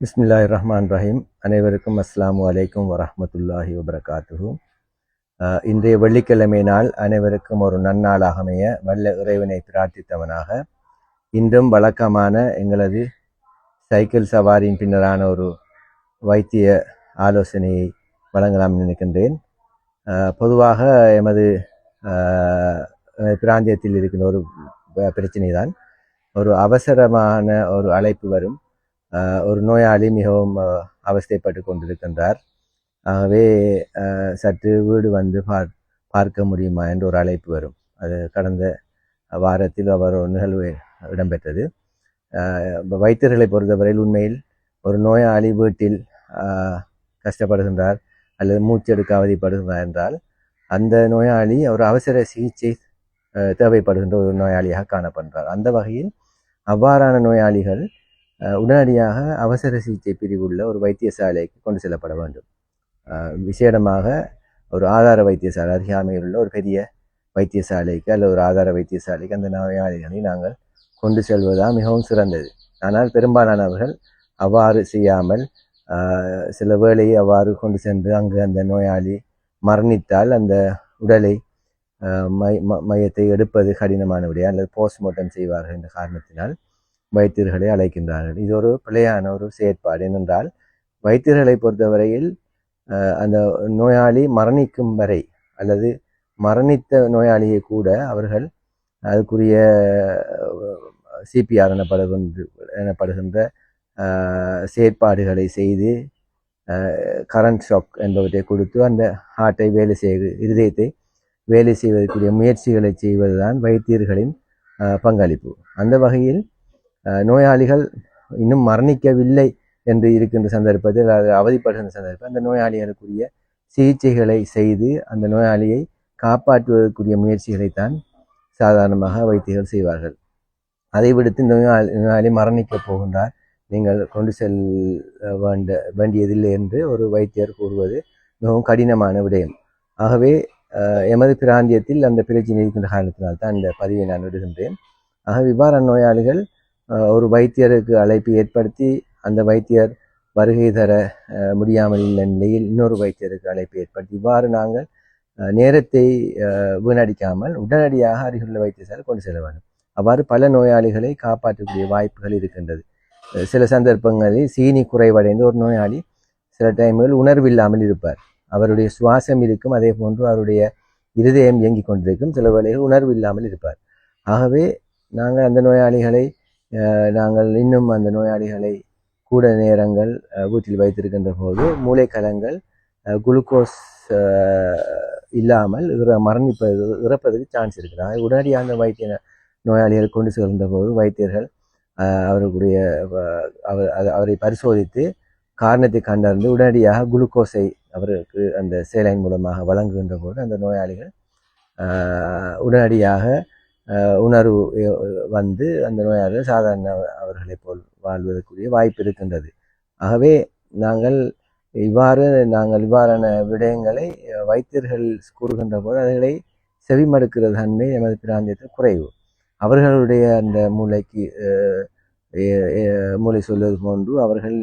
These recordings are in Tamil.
பிஸ்மில்லாஹி ரஹ்மான் ரஹீம் அனைவருக்கும் அஸ்ஸலாமு அலைக்கும் வரமத்துல்லாஹி வபரகாத்து இன்றைய வெள்ளிக்கிழமை நாள் அனைவருக்கும் ஒரு நன்னாளாக அமைய வல்ல இறைவனை பிரார்த்தித்தவனாக. இன்றும் வழக்கமான எங்களது சைக்கிள் சவாரியின் பின்னரான ஒரு வைத்திய ஆலோசனையை வழங்கலாம் நினைக்கின்றேன். பொதுவாக எமது பிராந்தியத்தில் இருக்கின்ற ஒரு பிரச்சனை தான் ஒரு அவசரமான ஒரு அழைப்பு வரும். ஒரு நோயாளி மிகவும் அவஸ்தைப்பட்டு கொண்டிருக்கின்றார். ஆகவே சற்று வீடு வந்து பார் பார்க்க முடியுமா என்று ஒரு அழைப்பு வரும். அது கடந்த வாரத்தில் அவர் ஒரு நிகழ்வு இடம்பெற்றது. வைத்தியர்களை பொறுத்தவரையில் உண்மையில் ஒரு நோயாளி வீட்டில் கஷ்டப்படுகின்றார் அல்லது மூச்செடுக்க அவதிப்படுகின்றார் என்றால் அந்த நோயாளி ஒரு அவசர சிகிச்சை தேவைப்படுகின்ற ஒரு நோயாளியாக காணப்படுகிறார். அந்த வகையில் அவ்வாறான நோயாளிகள் உடனடியாக அவசர சிகிச்சை பிரிவுள்ள ஒரு வைத்தியசாலைக்கு கொண்டு செல்லப்பட வேண்டும். விசேடமாக ஒரு ஆதார வைத்தியசாலை அருகாமையில் உள்ள ஒரு பெரிய வைத்தியசாலைக்கு அல்லது ஒரு ஆதார வைத்தியசாலைக்கு அந்த நோயாளிகளை நாங்கள் கொண்டு செல்வதுதான் மிகவும் சிறந்தது. ஆனால் பெரும்பாலானவர்கள் அவ்வாறு செய்யாமல் சில வேளையை அவ்வாறு கொண்டு சென்று அங்கு அந்த நோயாளி மரணித்தால் அந்த உடலை மை ம- மையத்தை எடுப்பது கடினமான விடையா அல்லது போஸ்ட்மார்ட்டம் செய்வார்கள் என்ற காரணத்தினால் வைத்தியர்களை அழைக்கின்றார்கள். இது ஒரு பிழையான ஒரு செயற்பாடு ஏனென்றால் வைத்தியர்களை பொறுத்தவரையில் அந்த நோயாளி மரணிக்கும் வரை அல்லது மரணித்த நோயாளியை கூட அவர்கள் அதுக்குரிய சிபிஆர் எனப்படுகின்ற எனப்படுகின்ற செயற்பாடுகளை செய்து கரண்ட் ஷாக் என்பவற்றை கொடுத்து அந்த ஹார்ட்டை வேலை செய்ய இருதயத்தை வேலை செய்வதற்குரிய முயற்சிகளை செய்வதுதான் வைத்தியர்களின் பங்களிப்பு. அந்த வகையில் நோயாளிகள் இன்னும் மரணிக்கவில்லை என்று இருக்கின்ற சந்தர்ப்பத்தில் அது அவதிப்படுகின்ற சந்தர்ப்பம் அந்த நோயாளிகளுக்குரிய சிகிச்சைகளை செய்து அந்த நோயாளியை காப்பாற்றுவதற்குரிய முயற்சிகளை தான் சாதாரணமாக வைத்தியர்கள் செய்வார்கள். அதை விடுத்து நோயாளி நோயாளி மரணிக்கப் போகின்றார். நீங்கள் கொண்டு செல் வேண்ட வேண்டியதில்லை என்று ஒரு வைத்தியர் கூறுவது மிகவும் கடினமான விடயம். ஆகவே எமது பிராந்தியத்தில் அந்த பிரச்சனை இருக்கின்ற காரணத்தினால் தான் இந்த பதிவை நான் விடுகின்றேன். ஆக இவ்வாறான நோயாளிகள் ஒரு வைத்தியருக்கு அழைப்பு ஏற்படுத்தி அந்த வைத்தியர் வருகை தர முடியாமல் உள்ள நிலையில் இன்னொரு வைத்தியருக்கு அழைப்பு ஏற்படுத்தி இவ்வாறு நாங்கள் நேரத்தை வீணடிக்காமல் உடனடியாக அருகிலுள்ள வைத்தியசாலை கொண்டு செல்ல வேண்டும். அவ்வாறு பல நோயாளிகளை காப்பாற்றக்கூடிய வாய்ப்புகள் இருக்கின்றது. சில சந்தர்ப்பங்களில் சீனி குறைவடைந்து ஒரு நோயாளி சில டைம்கள் உணர்வில்லாமல் இருப்பார். அவருடைய சுவாசம் இருக்கும் அதே போன்று அவருடைய இருதயம் இயங்கிக் கொண்டிருக்கும். சில வேளைகள் உணர்வு இல்லாமல் இருப்பார். ஆகவே நாங்கள் அந்த நோயாளிகளை நாங்கள் இன்னும் அந்த நோயாளிகளை கூட நேரங்கள் வீட்டில் வைத்திருக்கின்ற போது மூளைக்கலங்கள் குளுக்கோஸ் இல்லாமல் மரணிப்பது இறப்பதற்கு சான்ஸ் இருக்குது உடனடியாக அந்த வைத்திய நோயாளிகள் கொண்டு செல்கின்ற போது வைத்தியர்கள் அவர்களுடைய அவர் அது- அவரை பரிசோதித்து காரணத்தை கண்டறிந்து உடனடியாக குளுக்கோஸை அவருக்கு அந்த சேலைன் மூலமாக வழங்குகின்ற போது அந்த நோயாளிகள் உடனடியாக உணர்வு வந்து அந்த நோயாளிகள் சாதாரண அவர்களைப் போல் வாழ்வதற்குரிய வாய்ப்பு இருக்கின்றது. ஆகவே நாங்கள் இவ்வாறு நாங்கள் இவ்வாறான விடயங்களை வைத்தியர்கள் கூறுகின்ற போது அதுகளை செவிமடுக்கிற தன்மை எமது பிராந்தியத்தில் குறைவு. அவர்களுடைய அந்த மூளைக்கு மூளை சொல்வது போன்று அவர்கள்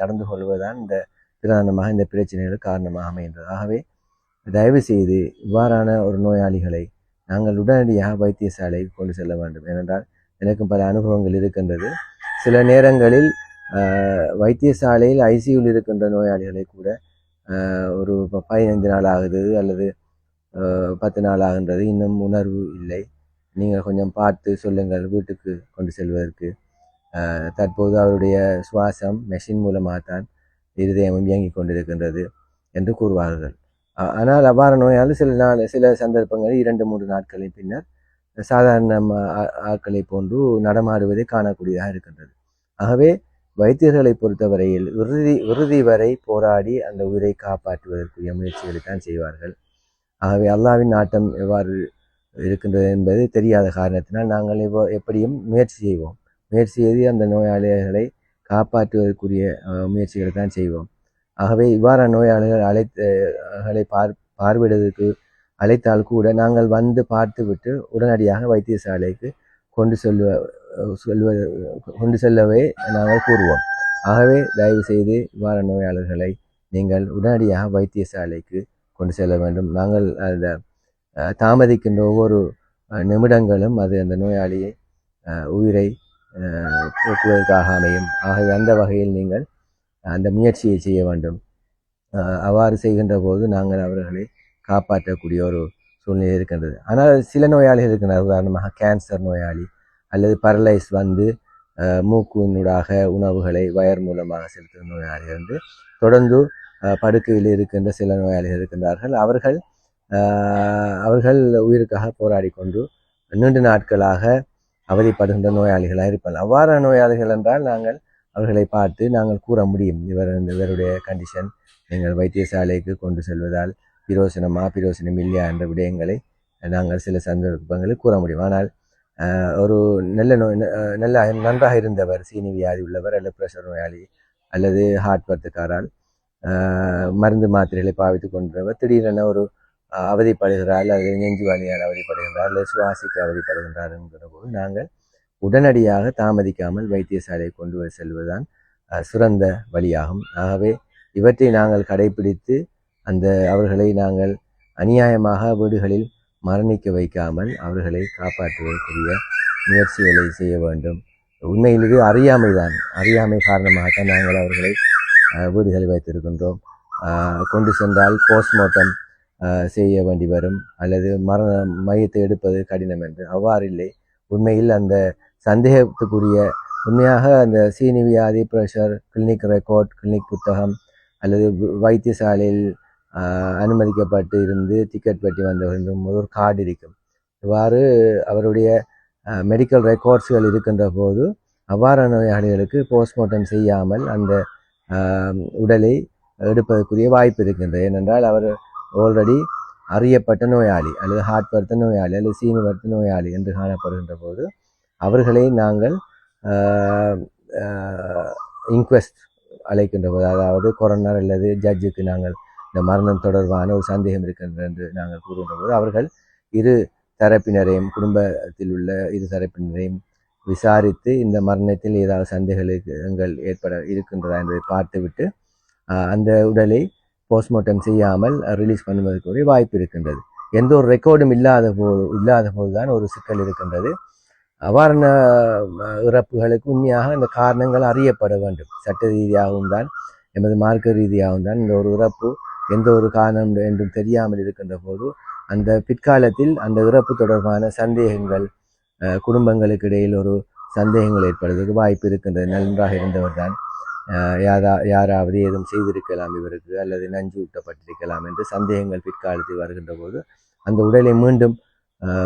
நடந்து கொள்வதுதான் இந்த பிரதானமாக இந்த பிரச்சனைகள் காரணமாக அமைகின்றது. ஆகவே தயவு செய்து இவ்வாறான ஒரு நோயாளிகளை நாங்கள் உடனடியாக வைத்தியசாலைக்கு கொண்டு செல்ல வேண்டும். ஏனென்றால் எனக்கும் பல அனுபவங்கள் இருக்கின்றது. சில நேரங்களில் வைத்தியசாலையில் ஐசியூவில் இருக்கின்ற நோயாளிகளை கூட ஒரு பதினைந்து நாள் ஆகுது அல்லது பத்து நாள் ஆகின்றது இன்னும் உணர்வு இல்லை. நீங்கள் கொஞ்சம் பார்த்து சொல்லுங்கள் வீட்டுக்கு கொண்டு செல்வதற்கு. தற்போது அவருடைய சுவாசம் மெஷின் மூலமாகத்தான் இருதயமும் இயங்கிக் கொண்டிருக்கின்றது என்று கூறுவார்கள். ஆனால் அபார நோயாளி சில நாள் சில சந்தர்ப்பங்களில் இரண்டு மூன்று நாட்களின் பின்னர் சாதாரண ஆட்களை போன்று நடமாடுவதை காணக்கூடியதாக இருக்கின்றது. ஆகவே வைத்தியர்களை பொறுத்தவரையில் இறுதி இறுதி வரை போராடி அந்த உயிரை காப்பாற்றுவதற்குரிய முயற்சிகளை தான் செய்வார்கள். ஆகவே அல்லாவின் நாட்டம் எவ்வாறு இருக்கின்றது என்பது தெரியாத காரணத்தினால் நாங்கள் இப்போ எப்படியும் முயற்சி செய்வோம். முயற்சி செய்து அந்த நோயாளிகளை காப்பாற்றுவதற்குரிய முயற்சிகளை தான் செய்வோம். ஆகவே இவ்வாறான நோயாளிகள் அழைத்தகளை பார் பார்வையிடுவதற்கு அழைத்தால் கூட நாங்கள் வந்து பார்த்துவிட்டு உடனடியாக வைத்தியசாலைக்கு கொண்டு செல்வ செல்வது கொண்டு செல்லவே நாங்கள் கூறுவோம். ஆகவே தயவு செய்து இவ்வாறு நோயாளர்களை நீங்கள் உடனடியாக வைத்தியசாலைக்கு கொண்டு செல்ல வேண்டும். நாங்கள் அந்த தாமதிக்கின்ற ஒவ்வொரு நிமிடங்களும் அது அந்த நோயாளியை உயிரை போக்குவதற்காக அமையும். ஆகவே அந்த வகையில் நீங்கள் அந்த முயற்சியை செய்ய வேண்டும். அவ்வாறு செய்கின்ற போது நாங்கள் அவர்களை காப்பாற்றக்கூடிய ஒரு சூழ்நிலை இருக்கின்றது. ஆனால் சில நோயாளிகள் இருக்கின்றனர். உதாரணமாக கேன்சர் நோயாளி அல்லது பரலைஸ் வந்து அஹ், மூக்கினூடாக உணவுகளை வயர் மூலமாக செலுத்தும் நோயாளிகள் வந்து தொடர்ந்து படுக்கையில் இருக்கின்ற சில நோயாளிகள் இருக்கின்றார்கள். அவர்கள் அவர்கள் உயிருக்காக போராடி கொண்டு நீண்ட நாட்களாக அவதிப்படுகின்ற நோயாளிகளாக இருப்பார்கள். அவ்வாறான நோயாளிகள் என்றால் நாங்கள் அவர்களை பார்த்து நாங்கள் கூற முடியும். இவர் இவருடைய கண்டிஷன் நீங்கள் வைத்தியசாலைக்கு கொண்டு செல்வதால் பிரோசனமா பிரோசனம் இல்லையா என்ற விடயங்களை நாங்கள் சில சந்தர்ப்பங்களில் கூற முடியும். ஆனால் ஒரு நல்ல நோய் நல்ல நன்றாக இருந்தவர் சீனி வியாதி உள்ளவர் அல்லது பிரஷர் நோயாளி அல்லது ஹார்ட் பர்த்துக்காரால் மருந்து மாத்திரைகளை பாவித்து கொண்டவர் திடீரென ஒரு அவதிப்படுகிறார் அல்லது நெஞ்சு வலியால் அவதிப்படுகின்றார் அல்லது சுவாசிக்க அவதிப்படுகின்றார் என்கிற போது நாங்கள் உடனடியாக தாமதிக்காமல் வைத்தியசாலையை கொண்டு செல்வதுதான் சிறந்த வழியாகும். ஆகவே இவற்றை நாங்கள் கடைபிடித்து அந்த அவர்களை நாங்கள் அநியாயமாக வீடுகளில் மரணிக்க வைக்காமல் அவர்களை காப்பாற்றுவதற்குரிய முயற்சிகளை செய்ய வேண்டும். உண்மையில் இது அறியாமை தான் அறியாமை காரணமாகத்தான் நாங்கள் அவர்களை வீடுகளில் வைத்திருக்கின்றோம். கொண்டு சென்றால் போஸ்ட்மார்ட்டம் செய்ய வேண்டி வரும். அல்லது மரண மையத்தை எடுப்பது கடினம் என்று. அவ்வாறு இல்லை உண்மையில் அந்த சந்தேகத்துக்குரிய உண்மையாக அந்த சீனி வியாதி ப்ரெஷர் கிளினிக் ரெக்கார்ட் கிளினிக் புத்தகம் அல்லது வைத்தியசாலையில் அனுமதிக்கப்பட்டு இருந்து டிக்கெட் வெட்டி வந்தவர்களும் ஒரு கார்டு இருக்கும். இவ்வாறு அவருடைய மெடிக்கல் ரெக்கார்ட்ஸ்கள் இருக்கின்ற போது அவ்வாறான நோயாளிகளுக்கு போஸ்ட்மார்ட்டம் செய்யாமல் அந்த உடலை எடுப்பதற்குரிய வாய்ப்பு இருக்கின்றது. ஏனென்றால் அவர் ஆல்ரெடி அறியப்பட்ட நோயாளி அல்லது ஹார்ட் வருத்த நோயாளி அல்லது சீனி வருத்த நோயாளி என்று காணப்படுகின்ற போது அவர்களை நாங்கள் இன்கொஸ்ட் அழைக்கின்ற போது அதாவது கொரோனர் அல்லது ஜட்ஜுக்கு நாங்கள் இந்த மரணம் தொடர்பான ஒரு சந்தேகம் இருக்கின்றது என்று நாங்கள் கூறுகின்ற போது அவர்கள் இரு தரப்பினரையும் குடும்பத்தில் உள்ள இரு தரப்பினரையும் விசாரித்து இந்த மரணத்தில் ஏதாவது சந்தேகங்கள் ஏற்பட இருக்கின்றதா என்பதை பார்த்துவிட்டு அந்த உடலை போஸ்ட்மார்ட்டம் செய்யாமல் ரிலீஸ் பண்ணுவதற்குரிய வாய்ப்பு இருக்கின்றது. எந்த ஒரு ரெக்கார்டும் இல்லாத போது இல்லாத போதுதான் ஒரு சிக்கல் இருக்கின்றது. அவ்வாறான இறப்புகளுக்கு உண்மையாக இந்த காரணங்கள் அறியப்பட வேண்டும். சட்ட ரீதியாகவும் தான் எமது மார்க்க ரீதியாகவும் தான் இந்த ஒரு இறப்பு எந்த ஒரு காரணம் என்றும் தெரியாமல் இருக்கின்ற போது அந்த பிற்காலத்தில் அந்த இறப்பு தொடர்பான சந்தேகங்கள் குடும்பங்களுக்கு இடையில் ஒரு சந்தேகங்கள் ஏற்படுவதற்கு வாய்ப்பு இருக்கின்றது. நன்றாக இருந்தவர் தான் யாரா யாராவது ஏதும் செய்திருக்கலாம் இவருக்கு அல்லது நஞ்சு ஊட்டப்பட்டிருக்கலாம் என்று சந்தேகங்கள் பிற்காலத்தில் வருகின்ற போது அந்த உடலை மீண்டும்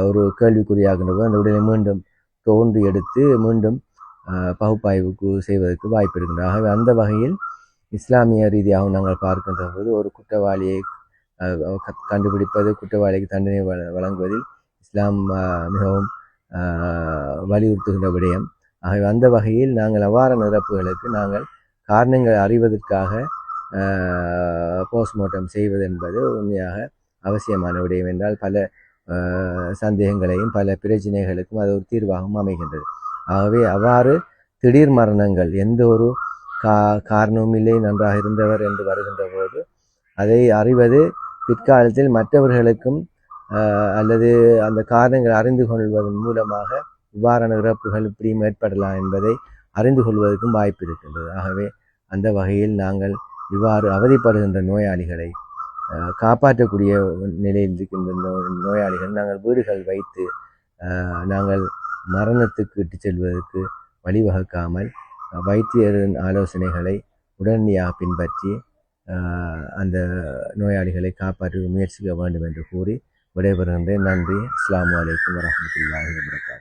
ஒரு கேள்விக்குறியாகின்ற போது அந்த உடலை மீண்டும் தோன்றி எடுத்து மீண்டும் பகுப்பாய்வுக்கு செய்வதற்கு வாய்ப்பு இருக்கின்றது ஆகவே அந்த வகையில் இஸ்லாமிய ரீதியாகவும் நாங்கள் பார்க்கின்ற போது ஒரு குற்றவாளியை கண்டுபிடிப்பது குற்றவாளிக்கு தண்டனை வழங்குவதில் இஸ்லாம் மிகவும் வலியுறுத்துகின்ற விடயம். ஆகவே அந்த வகையில் நாங்கள் அவ்வாற நிரப்புகளுக்கு நாங்கள் காரணங்கள் அறிவதற்காக போஸ்ட்மார்ட்டம் செய்வது என்பது உண்மையாக அவசியமான விடயம் என்றால் பல சந்தேகங்களையும் பல பிரச்சனைகளுக்கும் அது ஒரு தீர்வாகவும் அமைகின்றது. ஆகவே அவ்வாறு திடீர் மரணங்கள் எந்த ஒரு கா காரணமும் இல்லை நன்றாக இருந்தவர் என்று வருகின்ற போது அதை அறிவது பிற்காலத்தில் மற்றவர்களுக்கும் அல்லது அந்த காரணங்கள் அறிந்து கொள்வதன் மூலமாக இவ்வாறான இறப்புகள் இப்படியும் ஏற்படலாம் என்பதை அறிந்து கொள்வதற்கும் வாய்ப்பு இருக்கின்றது. ஆகவே அந்த வகையில் நாங்கள் இவ்வாறு அவதிப்படுகின்ற நோயாளிகளை காப்பாற்றக்கூடிய நிலையில் இருக்கின்ற நோயாளிகள் நாங்கள் வீடுகள் வைத்து நாங்கள் மரணத்துக்கு இட்டு செல்வதற்கு வழிவகுக்காமல் வைத்தியரின் ஆலோசனைகளை உடனடியாக பின்பற்றி அந்த நோயாளிகளை காப்பாற்ற முயற்சிக்க வேண்டும் என்று கூறி விடைபெறுகின்றேன். நன்றி. அஸ்லாம் வலைக்கம் வரஹ்மத்துல்லாஹி வபரகாத்துஹு